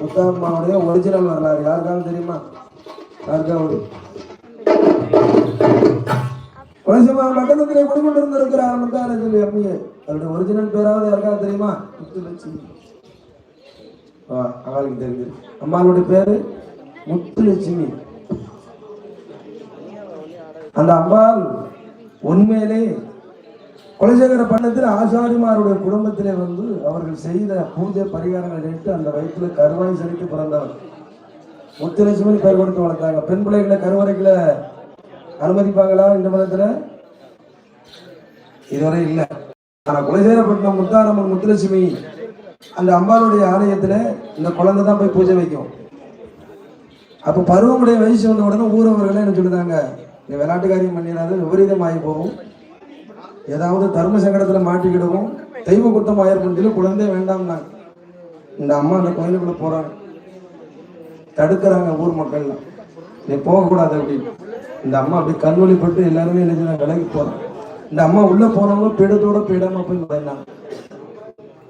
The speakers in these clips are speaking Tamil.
முத்தாரம்மனுடைய ஒரிஜினல் வரலாறு. யாருக்காவது தெரியுமா? யாருக்காவது? குலசிமா பட்டணத்திலே குடிக்கொண்டிருந்திருக்கிறார் முத்தார சொல்லி அம்மியே. அவருடைய ஒரிஜினல் பேராவது யாருக்காவது தெரியுமா? முத்துலட்சுமி. ஆ, அவளுக்கு தெரியுது அம்மாளுடைய பேரு முத்துலட்சுமி. அந்த அம்பாள் உண்மையிலே குலசேகர பண்ணத்தில் ஆசாரிமாருடைய குடும்பத்திலே வந்து அவர்கள் செய்த பூஜை பரிகாரங்கள் கேட்டு அந்த வயிற்றுல கருவாய் செலுத்தி பிறந்தவர். முத்துலட்சுமி பேர் கொடுத்து வளர்த்தாங்க. பெண் பிள்ளைகளை கருவறைக்குள்ள அனுமதிப்பாங்களா இந்த மதத்துல? இதுவரை இல்லை. ஆனா குலசேகரப்பட்டினம் முத்தாரம்மன் முத்துலட்சுமி அந்த அம்பாளுடைய ஆலயத்துல இந்த குழந்தை தான் போய் பூஜை வைக்கும். அப்ப பருவமுடைய வயசு வந்த உடனே ஊரவர்களே என்ன சொல்லுதாங்க இந்த விளையாட்டு காரியம் பண்ணிடாத விபரீதம் ஆகி போகும். ஏதாவது தர்ம சங்கடத்தில் மாட்டிக்கிடுவோம் தெய்வ குத்தம் ஆயிருக்கும் சொல்லி குழந்தை வேண்டாம்னாங்க இந்த அம்மா அந்த கோயிலுக்குள்ள போறாங்க. தடுக்கிறாங்க ஊர் மக்கள்லாம். நீ போகக்கூடாது அப்படின்னு. இந்த அம்மா அப்படி கண்வழிப்பட்டு எல்லாருமே என்ன விலகி போறாங்க. இந்த அம்மா உள்ள போனவங்க பீடத்தோட பீடமா போய் நுழைந்தாங்க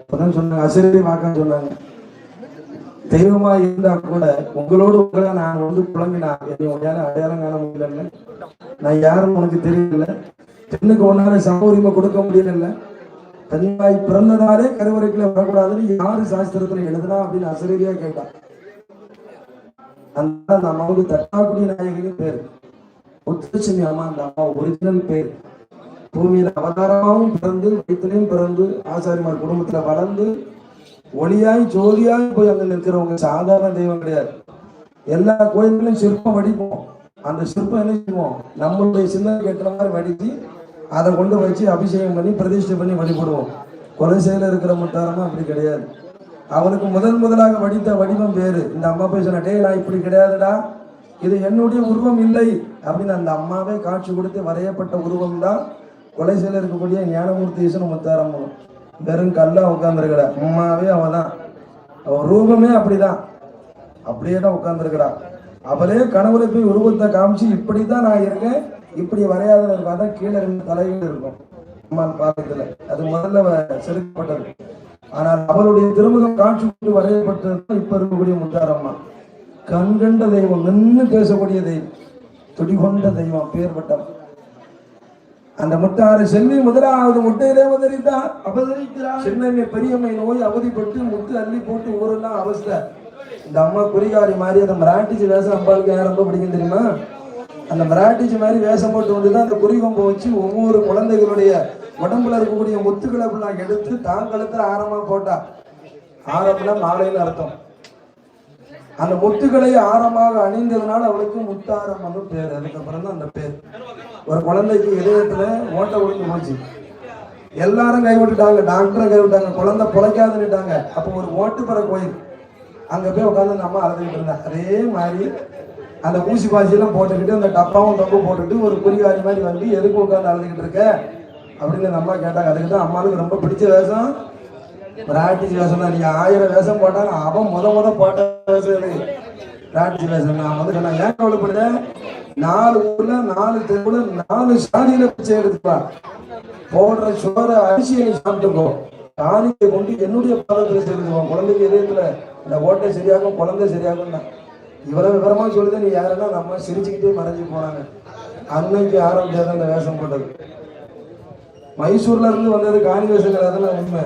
அப்பதான் சொன்னாங்க அசிரி வாக்கான்னு சொன்னாங்க. தெய்வமா இருந்தா கூட உங்களோடு உங்களை நான் வந்து புலம்பினா என்னை உங்களால அடையாளம் காண முடியலன்னு. நான் யாரும் உனக்கு தெரியல. பெண்ணுக்கு ஒன்னால சம உரிமை கொடுக்க முடியல தன்வாய் பிறந்ததாலே கருவறைக்குள்ள வரக்கூடாதுன்னு யாரு சாஸ்திரத்துல எழுதுனா அப்படின்னு அசரீரியா கேட்டான் அந்த அந்த அம்மாவுக்கு தட்டாக்குடி நாயகின்னு பேர். முத்துலட்சுமி அம்மா அந்த அம்மா ஒரிஜினல் பேர். பூமியில அவதாரமாவும் பிறந்து வயிற்றுலையும் பிறந்து ஆசாரிமார் குடும்பத்துல வளர்ந்து ஒளியாய் ஜோதியாய் போய் அங்க நிற்கிறவங்க சாதாரண தெய்வம் கிடையாது. எல்லா கோயில்களையும் சிற்பம் வடிப்போம். அந்த சிற்பம் என்ன செய்வோம்? நம்மளுடைய சிந்தனை கேட்ட மாதிரி வடிச்சு அதை கொண்டு வச்சு அபிஷேகம் பண்ணி பிரதிஷ்டை பண்ணி வழிபடுவோம். கொலைசையில் இருக்கிற முத்தாரமா அப்படி கிடையாது. அவனுக்கு முதல் முதலாக வடித்த வடிவம் வேறு. இந்த அம்மா போய் சொன்ன நான் இப்படி கிடையாதுடா. இது என்னுடைய உருவம் இல்லை. அப்படின்னு அந்த அம்மாவே காட்சி கொடுத்து வரையப்பட்ட உருவம் தான் கொலைசையில இருக்கக்கூடிய ஞானமூர்த்தி ஈசன் முத்தாரம்மன். வெறும் கல்லா உட்கார்ந்துருக்கிற. அம்மாவே அவ தான் அவன் ரூபமே அப்படிதான். அப்படியே தான் உட்கார்ந்துருக்கிறா. அவளே கனவுல போய் உருவத்தை காமிச்சு இப்படி தான் நான் இருக்கேன். இப்படி வரையாதவர்கள் பார்த்தா கீழே இருந்து தலைகள் இருக்கும். அம்மான் பாதத்துல. அது முதல்ல அவ செலுத்தப்பட்டது ஆனால் அவருடைய திருமுகம் காட்சி கொண்டு வரையப்பட்டது இப்ப இருக்கக்கூடிய முத்தாரம்மா கண்கண்ட தெய்வம் நின்று பேசக்கூடிய தெய்வம் துடிகொண்ட தெய்வம் பேர் பட்டம் அந்த முத்தாறு செல்வி முதலாவது முட்டையிலே அவதரித்தார் அவதரிக்கிறார் சின்னம்மை பெரியம்மை நோய் அவதிப்பட்டு முத்து அள்ளி போட்டு ஊரெல்லாம் அவஸ்தை இந்த அம்மா குறிகாரி மாதிரி அந்த மராட்டிச்சு வேஷம் அம்பாளுக்கு யார் ரொம்ப பிடிக்கும் தெரியுமா? அந்த மராட்டிச்சு மாதிரி வேஷம் போட்டு வந்து தான் அந்த குறிகொம்பை வச்சு ஒவ்வொரு குழந்தைகளுடைய உடம்புல இருக்கக்கூடிய முத்துக்களை அப்படிலாம் எடுத்து தான் கழுத்துல ஆரமா போட்டா. ஆரம்னா மாலைன்னு அர்த்தம். அந்த முத்துக்களை ஆரமாக அணிந்ததுனால அவளுக்கு முத்தாரம்னு பேர். அதுக்கப்புறம் தான் அந்த பேர். ஒரு குழந்தைக்கு இதயத்துல ஓட்டை விழுந்து போச்சு. எல்லாரும் கைவிட்டுட்டாங்க டாக்டரும் கைவிட்டாங்க குழந்தை பிழைக்காதுன்னுட்டாங்க. அப்போ ஒரு ஓட்டுப்புற கோயில். அங்க போய் உட்காந்து அந்த அம்மா அழுதுகிட்டு இருந்தா. அதே மாதிரி அந்த ஊசி பாசியெல்லாம் போட்டுக்கிட்டு அந்த டப்பாவும் தொங்கு போட்டுட்டு ஒரு குறிகாரி மாதிரி வந்து எதுக்கு உட்காந்து அழுதுகிட்டு இருக்க? அப்படின்னு அம்மா கேட்டாங்க. அதுக்கு தான் அம்மாவுக்கு ரொம்ப பிடிச்ச வேஷம். ராட்டிச்சு வேஷம் தான் நீங்க ஆயிரம் வேஷம் போட்டாங்க அவன் முத முத போட்ட வேஷம் எனக்கு ராட்டிச்சு வேஷம் நான் வந்து சொன்னேன். ஏன் கவலைப்படுத நாலு ஊர்ல நாலு தெருவுல நாலு சாதியில பிச்சை எடுத்துப்பா. போடுற சோற அரிசியை நீ சாப்பிட்டுக்கோ. சாணியை கொண்டு என்னுடைய பாதத்தில் செலுத்துவோம் குழந்தைக்கு இதயத்துல இந்த ஓட்டை சரியாகும் குழந்தை சரியாகும் தான் இவ்வளவு விவரமா சொல்லுது நீ யாருன்னா நம்ம சிரிச்சுக்கிட்டே மறைஞ்சு போறாங்க அன்னைக்கு ஆரம்பிச்சது அந்த வேஷம் போட்டது. மைசூர்ல இருந்து வந்தது காணி வேஷங்கள் அதெல்லாம் உண்மை.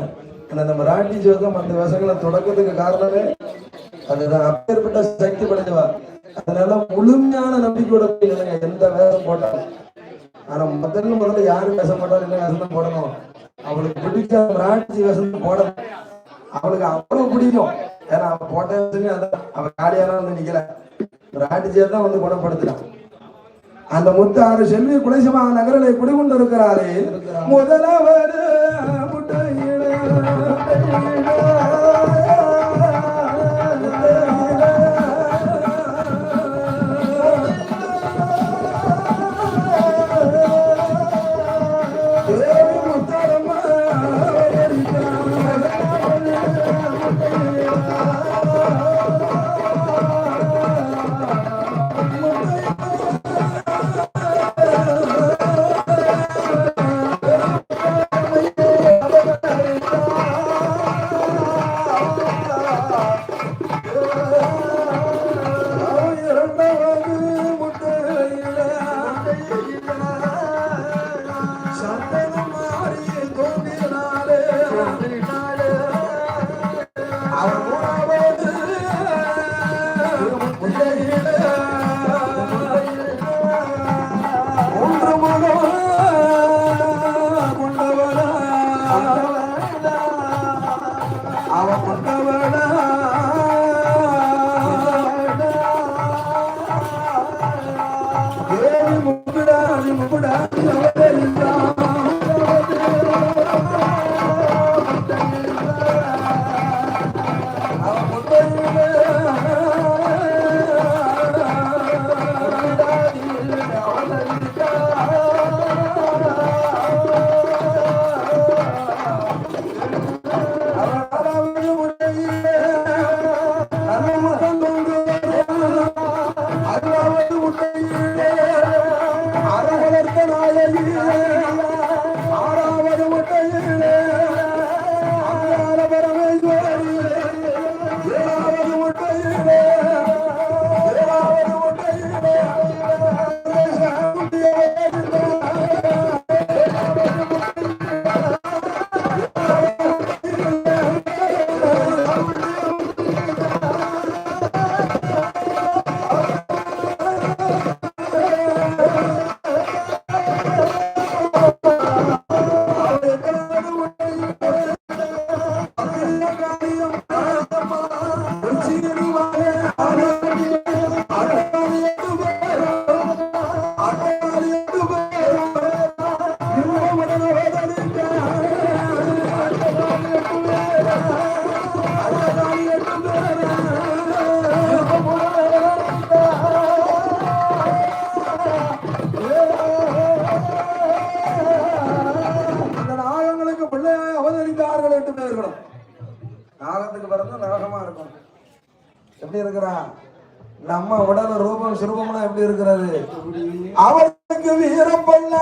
ஆனா நம்ம ராட்டி ஜோகம் அந்த வேஷங்களை தொடக்கத்துக்கு காரணமே அதுதான். அப்பேற்பட்ட சக்தி படைஞ்சவா அதனால முழுமையான நம்பிக்கையோட போய் எந்த வேஷம் போட்டாலும். ஆனா முதல்ல முதல்ல யாரு வேஷம் போட்டாலும் என்ன வேஷம் தான் போடணும்? அவளுக்கு பிடிச்ச ராட்டி வேஷம் போடணும். அவளுக்கு அவ்வளவு பிடிக்கும். ஏன்னா அவன் போட்ட வேஷமே அதான் அவன் காலியாலாம் வந்து நிக்கல. ராட்டிஜியர் தான் வந்து குணப்படுத்துறான். அந்த முத்து ஆறு செல்வி குலைசமா நகரிலே குடிகொண்டிருக்கிறாரே முதலவர் முட்டையிட, இருக்கிறான் நம்ம உடல ரூபம் சுரூபம்லாம் எப்படி இருக்கிறது? அவருக்கு வீரம் பண்ண